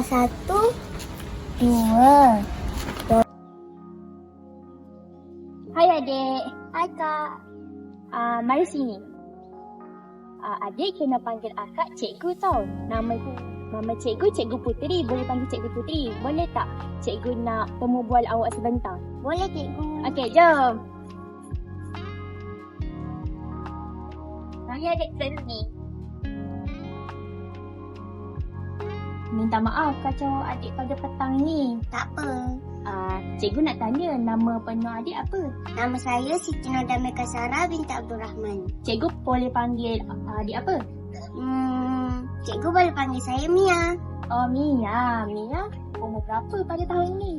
tambah satu, dua. Hai adik. Hai kak. Uh, mari sini. Uh, adik kena panggil akak cikgu tau. Nama nama cikgu cikgu Puteri. Boleh panggil cikgu Puteri. Boleh tak cikgu nak temu bual awak sebentar? Boleh cikgu. Okey, jom. Mari adik sini. Minta maaf kacau adik pada petang ni. Tak apa. Uh, cikgu nak tanya nama penuh adik apa? Nama saya Siti Nodamika Sarah binti Abdul Rahman. Cikgu boleh panggil uh, adik apa? Hmm, cikgu boleh panggil saya Mia. Oh Mia, Mia umur berapa pada tahun ni?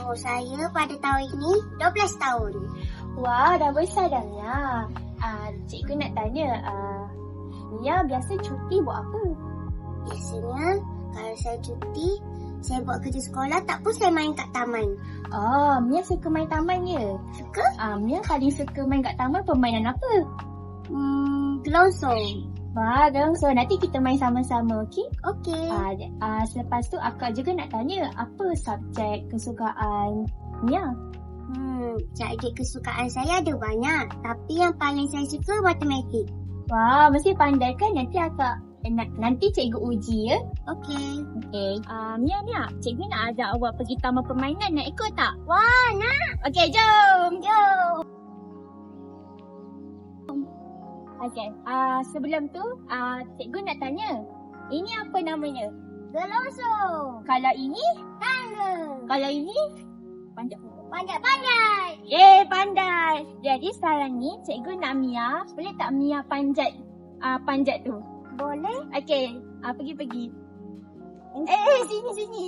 Oh, saya pada tahun ini 12 tahun. Wah, dah besar dah Mia. Uh, cikgu nak tanya, uh, Mia biasa cuti buat apa? Biasanya, kalau saya cuti, saya buat kerja sekolah tak pun saya main kat taman. Oh, Mia suka main taman je. Suka? Uh, Mia paling suka main kat taman permainan apa? Hmm, gelongsong. Wah, so nanti kita main sama-sama, okey? Okey. Uh, uh, selepas tu akak juga nak tanya apa subjek kesukaan Mia? Hmm, subjek kesukaan saya ada banyak. Tapi yang paling saya suka matematik. Wah, mesti pandai kan nanti akak nanti cikgu uji ya. Okey. Okey. Uh, Mia Mia, cikgu nak ajak awak pergi taman permainan nak ikut tak? Wah, nak. Okey, jom, jom. Okey, uh, sebelum tu uh, cikgu nak tanya. Ini apa namanya? Gelongsong. Kalau ini, Tangga. kalau ini panjat. Pandai-pandai. Yeay, pandai. Jadi sekarang ni cikgu nak Mia, boleh tak Mia panjat uh, panjat tu? Boleh? Okey, uh, pergi-pergi. Eh, eh, sini, sini.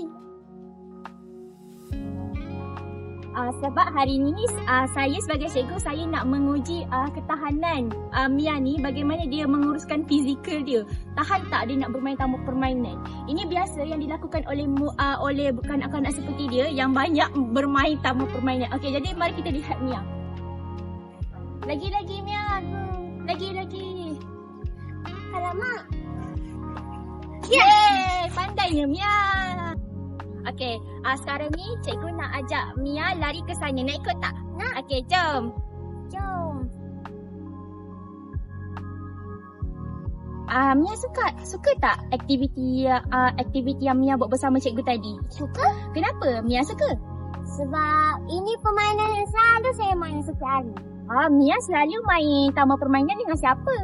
Uh, sebab hari ni uh, saya sebagai cikgu saya nak menguji uh, ketahanan uh, Mia ni bagaimana dia menguruskan fizikal dia. Tahan tak dia nak bermain tamu permainan. Ini biasa yang dilakukan oleh uh, oleh kanak-kanak seperti dia yang banyak bermain tamu permainan. Okey, jadi mari kita lihat Mia. Lagi-lagi Mia. Lagi-lagi. Alamak. Yeay, pandainya Mia. Okey, uh, sekarang ni cikgu nak ajak Mia lari ke sana. Nak ikut tak? Nak. Okey, jom. Jom. Uh, Mia suka suka tak aktiviti uh, aktiviti yang Mia buat bersama cikgu tadi? Suka? Kenapa Mia suka? Sebab ini permainan yang selalu saya main setiap hari. Ah, Mia selalu main taman permainan dengan siapa?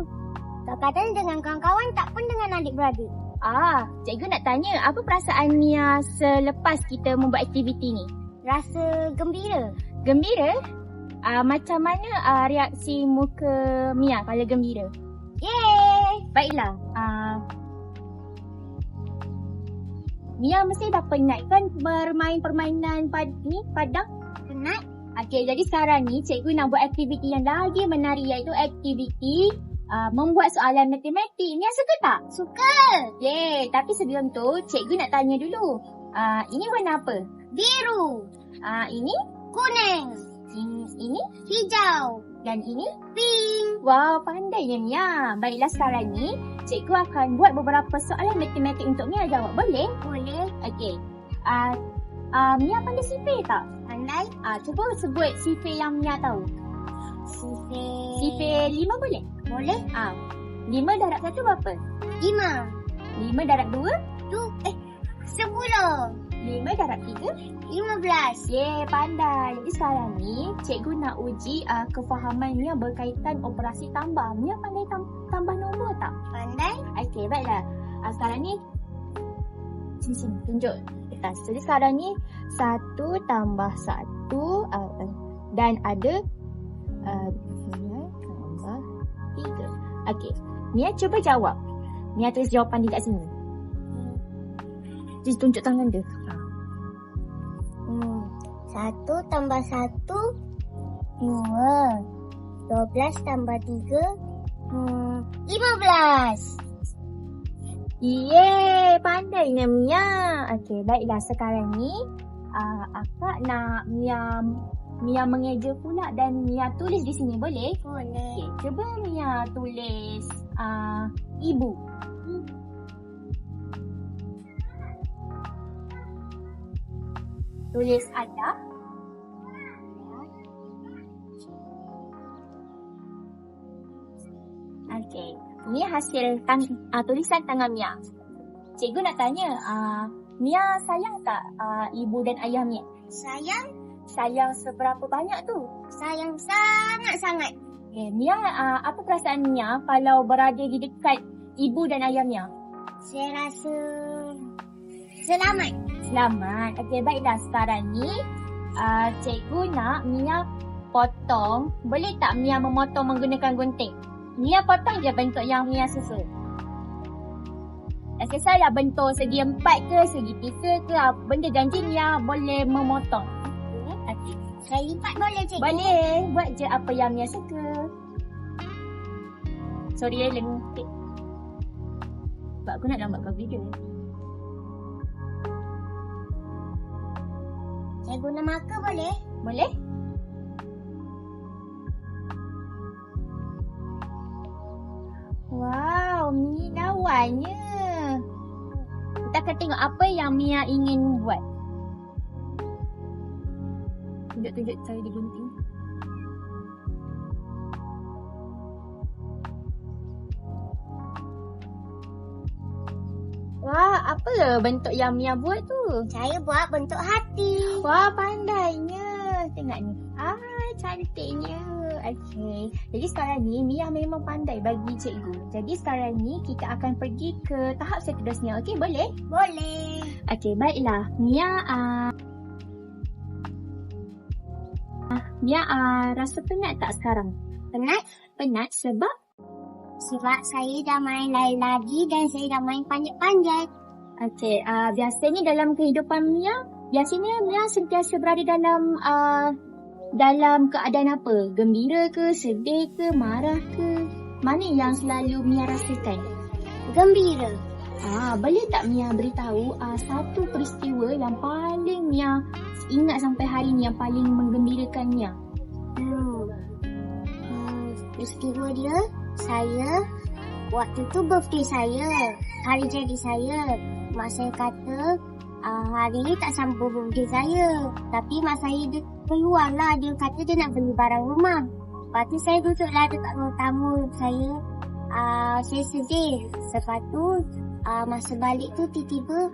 Kadang-kadang dengan kawan-kawan tak pun dengan adik-beradik. Ah, cikgu nak tanya apa perasaan Mia selepas kita membuat aktiviti ni? Rasa gembira. Gembira? Ah, macam mana ah, reaksi muka Mia kalau gembira? Yeay! Baiklah. Uh, Mia mesti dah penat kan bermain permainan pad ni padang? Penat? Okey, jadi sekarang ni cikgu nak buat aktiviti yang lagi menarik iaitu aktiviti uh, membuat soalan matematik. Mia suka tak? Suka! Yeay, tapi sebelum tu cikgu nak tanya dulu. Uh, ini warna apa? Biru. Uh, ini? Kuning. Hmm, Ini? Hijau. Dan ini? Pink. Wow, pandainya Mia. Baiklah sekarang ni, cikgu akan buat beberapa soalan matematik untuk Mia jawab. Boleh? Boleh. Okey. Uh, uh, Mia pandai sifir tak? Pandai. Uh, cuba sebut sifir yang Mia tahu. Sifir. Sifir lima boleh? Boleh. Ah. Lima darab satu berapa? Lima. Lima darab dua? Tu. Eh. Sepuluh. Lima darab tiga? Lima belas. Yeay, pandai. Jadi sekarang ni, cikgu nak uji uh, kefahaman Mia berkaitan operasi tambah. Mia pandai tam- tambah nombor tak? Pandai. Okey, baiklah. Uh, sekarang ni, sini sini tunjuk kertas. Jadi sekarang ni satu tambah satu uh, dan ada uh. Okey, Mia cuba jawab. Mia tulis jawapan dia kat sini. Just tunjuk tangan dia. Hmm. Satu tambah satu. Dua. Dua belas tambah tiga. Hmm. Lima belas. Yeay, pandainya Mia. Okey, baiklah sekarang ni uh, akak nak Mia Mia mengeja pula dan Mia tulis di sini boleh? Boleh. Okey, cuba Mia tulis uh, ibu. tulis ada. Okey. Ni hasil tang uh, tulisan tangan Mia. Cikgu nak tanya, uh, Mia sayang tak uh, ibu dan ayah Mia? Sayang, Sayang seberapa banyak tu? sayang sangat-sangat. Okay, Mia, uh, apa perasaan Mia kalau berada di dekat ibu dan ayah Mia? Saya rasa selamat. Selamat. Okey, baiklah sekarang ni uh, cikgu nak Mia potong. Boleh tak Mia memotong menggunakan gunting? Mia potong je bentuk yang Mia susun. Tak kisahlah bentuk segi empat ke, segi tiga ke, benda janji Mia boleh memotong. Saya lipat boleh cikgu? Boleh. Buat je apa yang Mia suka. Sorry ya, lengkit. Sebab aku nak gambarkan video. Saya guna marker boleh? Boleh? Wow, Mia lawannya. Kita akan tengok apa yang Mia ingin buat. Tunjuk-tunjuk cara dia gunting. Wah, apa bentuk yang Mia buat tu? Saya buat bentuk hati. Wah, pandainya. Tengok ni. Ah, cantiknya. Okey. Jadi sekarang ni Mia memang pandai bagi cikgu. Jadi sekarang ni kita akan pergi ke tahap seterusnya. Okey, boleh? Boleh. Okey, baiklah. Mia uh, Mia ah rasa penat tak sekarang? Penat? Penat sebab Sebab saya dah main lari-lari dan saya dah main panjat-panjat. Okey, uh, biasanya dalam kehidupan Mia, biasanya Mia sentiasa berada dalam uh, dalam keadaan apa? Gembira ke, sedih ke, marah ke? Mana yang selalu Mia rasakan? Gembira. Ah, boleh tak Mia beritahu uh, satu peristiwa yang paling Mia ingat sampai hari ni yang paling menggembirakan Mia? Hmm. hmm. Peristiwa dia, saya waktu tu birthday saya. Hari jadi saya. Mak saya kata uh, hari ni tak sambung birthday saya. Tapi mak saya dia keluar lah. Dia kata dia nak beli barang rumah. Lepas tu saya duduklah dekat ruang tamu saya. Uh, saya sedih. Lepas tu uh, masa balik tu tiba-tiba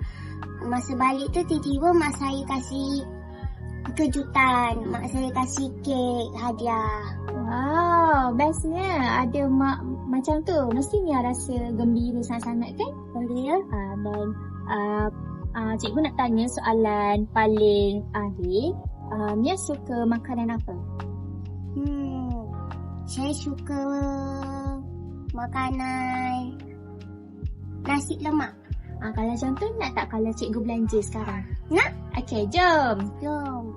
masa balik tu tiba-tiba mak saya kasih kejutan. Mak saya kasih kek hadiah. Wow, bestnya ada mak macam tu. Mesti Mia rasa gembira sangat-sangat kan? Boleh ya? Uh, dan uh, uh, cikgu nak tanya soalan paling akhir. Uh, Mia suka makanan apa? Hmm. Saya suka makanan nasi lemak. Uh, kalau macam tu nak tak kalau cikgu belanja sekarang? Nak. Okey, jom. Jom.